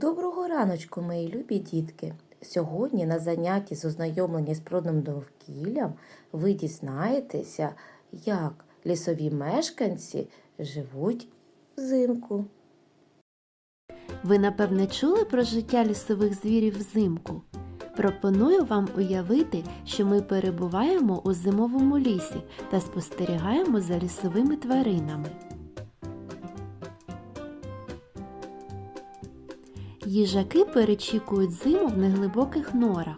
Доброго раночку, мої любі дітки! Сьогодні на занятті з ознайомлення з природним довкіллям ви дізнаєтеся, як лісові мешканці живуть взимку. Ви напевне чули про життя лісових звірів взимку? Пропоную вам уявити, що ми перебуваємо у зимовому лісі та спостерігаємо за лісовими тваринами. Їжаки перечікують зиму в неглибоких норах.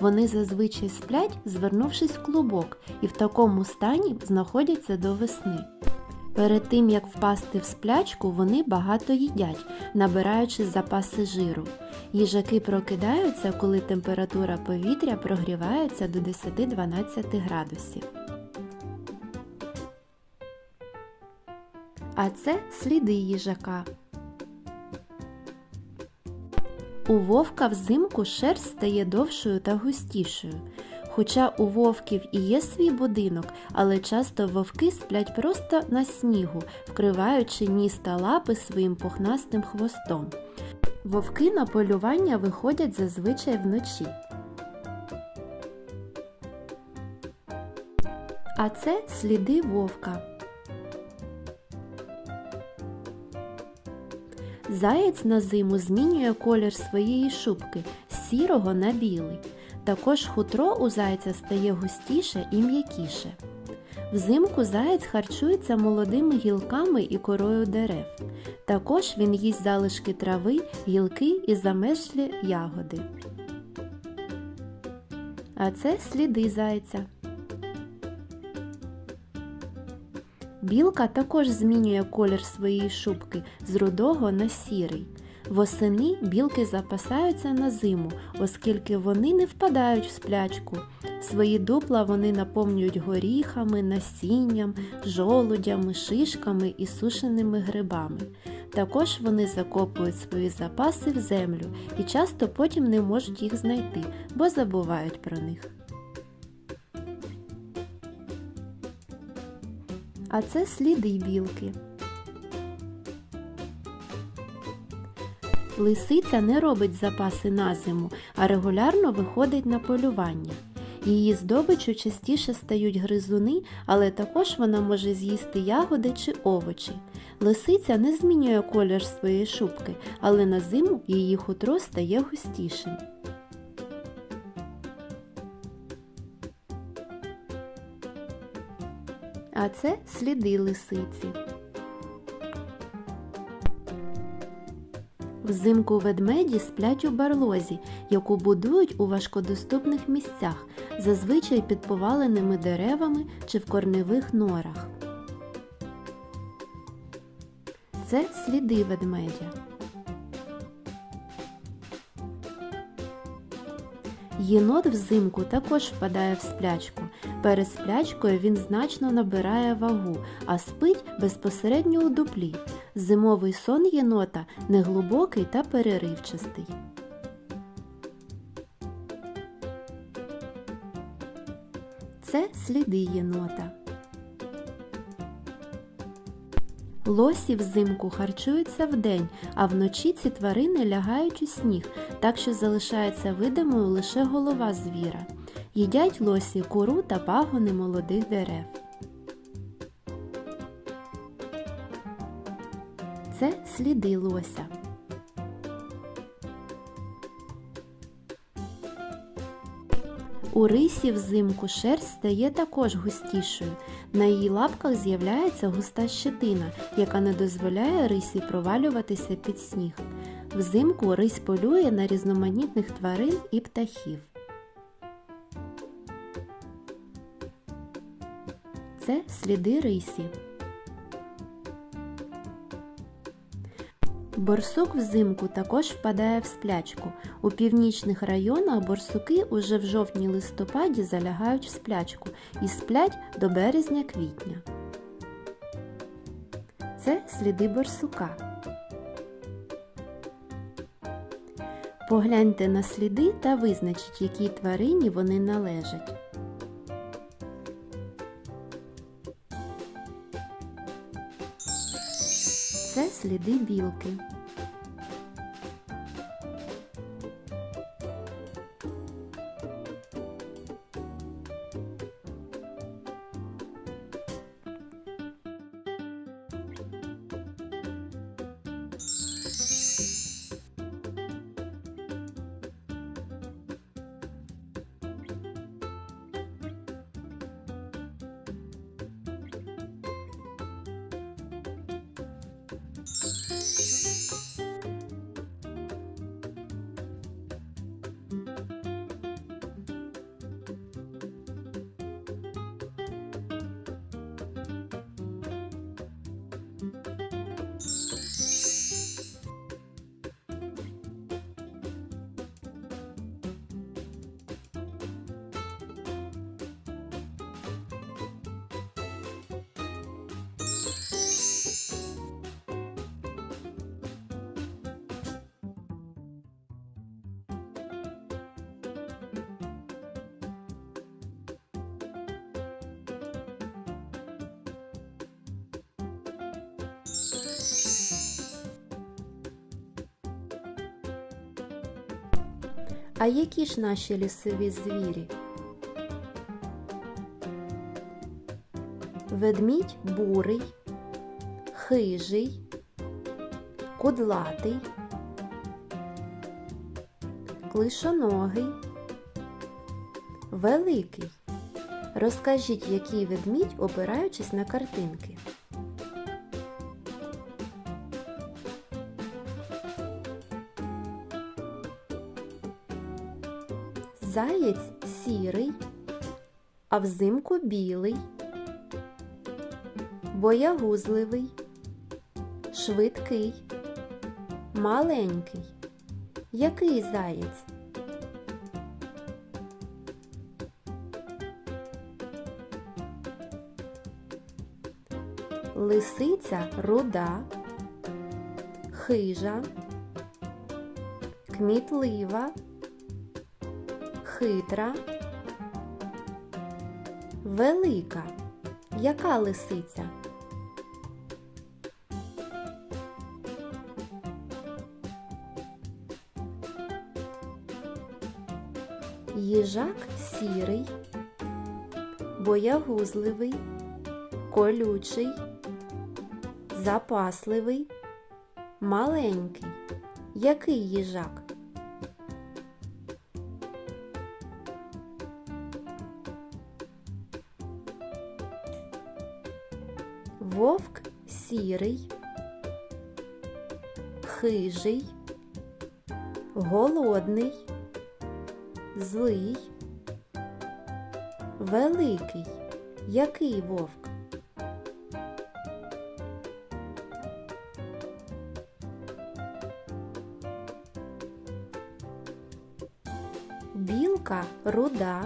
Вони зазвичай сплять, звернувшись в клубок, і в такому стані знаходяться до весни. Перед тим як впасти в сплячку, вони багато їдять, набираючи запаси жиру. Їжаки прокидаються, коли температура повітря прогрівається до 10-12 градусів. А це сліди їжака. У вовка взимку шерсть стає довшою та густішою. Хоча у вовків і є свій будинок, але часто вовки сплять просто на снігу, вкриваючи ніс та лапи своїм пухнастим хвостом. Вовки на полювання виходять зазвичай вночі. А це сліди вовка. Заєць на зиму змінює колір своєї шубки з сірого на білий. Також хутро у зайця стає густіше і м'якіше. Взимку заєць харчується молодими гілками і корою дерев. Також він їсть залишки трави, гілки і замерзлі ягоди. А це сліди зайця. Білка також змінює колір своєї шубки з рудого на сірий. Восени білки запасаються на зиму, оскільки вони не впадають в сплячку. Свої дупла вони наповнюють горіхами, насінням, жолудями, шишками і сушеними грибами. Також вони закопують свої запаси в землю і часто потім не можуть їх знайти, бо забувають про них. А це сліди білки. Лисиця не робить запаси на зиму, а регулярно виходить на полювання. Її здобичу частіше стають гризуни, але також вона може з'їсти ягоди чи овочі. Лисиця не змінює колір своєї шубки, але на зиму її хутро стає густішим. А це сліди лисиці. Взимку ведмеді сплять у барлозі, яку будують у важкодоступних місцях, зазвичай під поваленими деревами чи в корневих норах. Це сліди ведмедя. Єнот взимку також впадає в сплячку. Перед сплячкою він значно набирає вагу, а спить безпосередньо у дуплі. Зимовий сон єнота неглибокий та переривчастий. Це сліди єнота. Лосі взимку харчуються вдень, а вночі ці тварини лягають у сніг, так що залишається видимою лише голова звіра. Їдять лосі кору та пагони молодих дерев. Це сліди лося. У рисі взимку шерсть стає також густішою. На її лапках з'являється густа щетина, яка не дозволяє рисі провалюватися під сніг. Взимку рись полює на різноманітних тварин і птахів. Це сліди рисі. Борсук взимку також впадає в сплячку. У північних районах борсуки уже в жовтні-листопаді залягають в сплячку і сплять до березня-квітня. Це сліди борсука. Погляньте на сліди та визначіть, якій тварині вони належать. Сліди білки. А які ж наші лісові звірі? Ведмідь бурий, хижий, кудлатий, клишоногий, великий. Розкажіть, який ведмідь, опираючись на картинки. Заєць сірий, а взимку білий, боягузливий, швидкий, маленький. Який заєць? Лисиця руда, хижа, кмітлива, хитра, велика. Яка лисиця? Їжак сірий, боягузливий, колючий, запасливий, маленький. Який їжак? Сірий, хижий, голодний, злий, великий. Який вовк? Білка руда,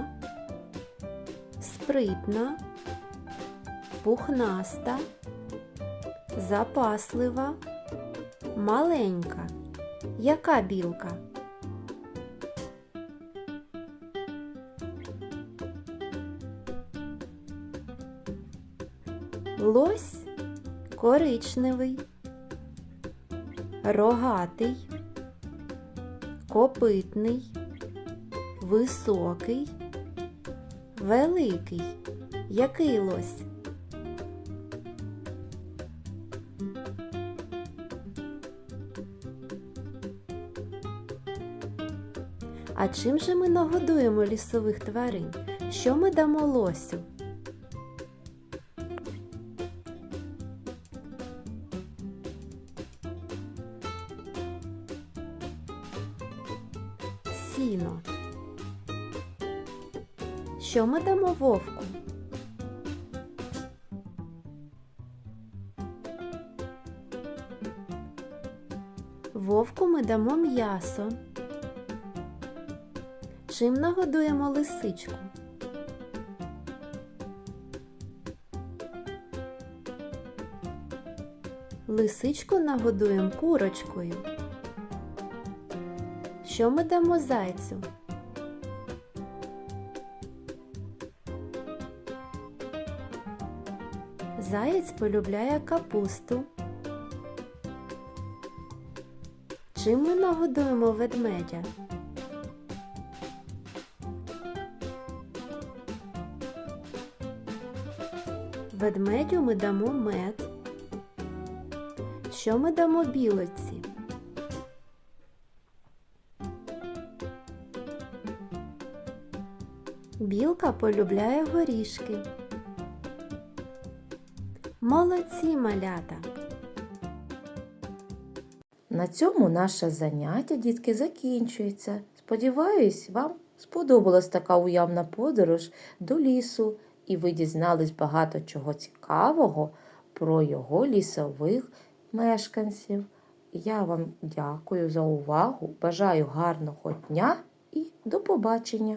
спритна, пухнаста, запаслива, маленька. Яка білка? Лось коричневий, рогатий, копитний, високий, великий. Який лось? А чим же ми нагодуємо лісових тварин? Що ми дамо лосю? Сіно. Що ми дамо вовку? Вовку ми дамо м'ясо. Чим нагодуємо лисичку? Лисичку нагодуємо курочкою. Що ми дамо зайцю? Заєць полюбляє капусту. Чим ми нагодуємо ведмедя? Ведмедю ми дамо мед. Що ми дамо білоці? Білка полюбляє горішки. Молодці малята! На цьому наше заняття, дітки, закінчується. Сподіваюсь, вам сподобалась така уявна подорож до лісу, і ви дізнались багато чого цікавого про його лісових мешканців. Я вам дякую за увагу, бажаю гарного дня і до побачення!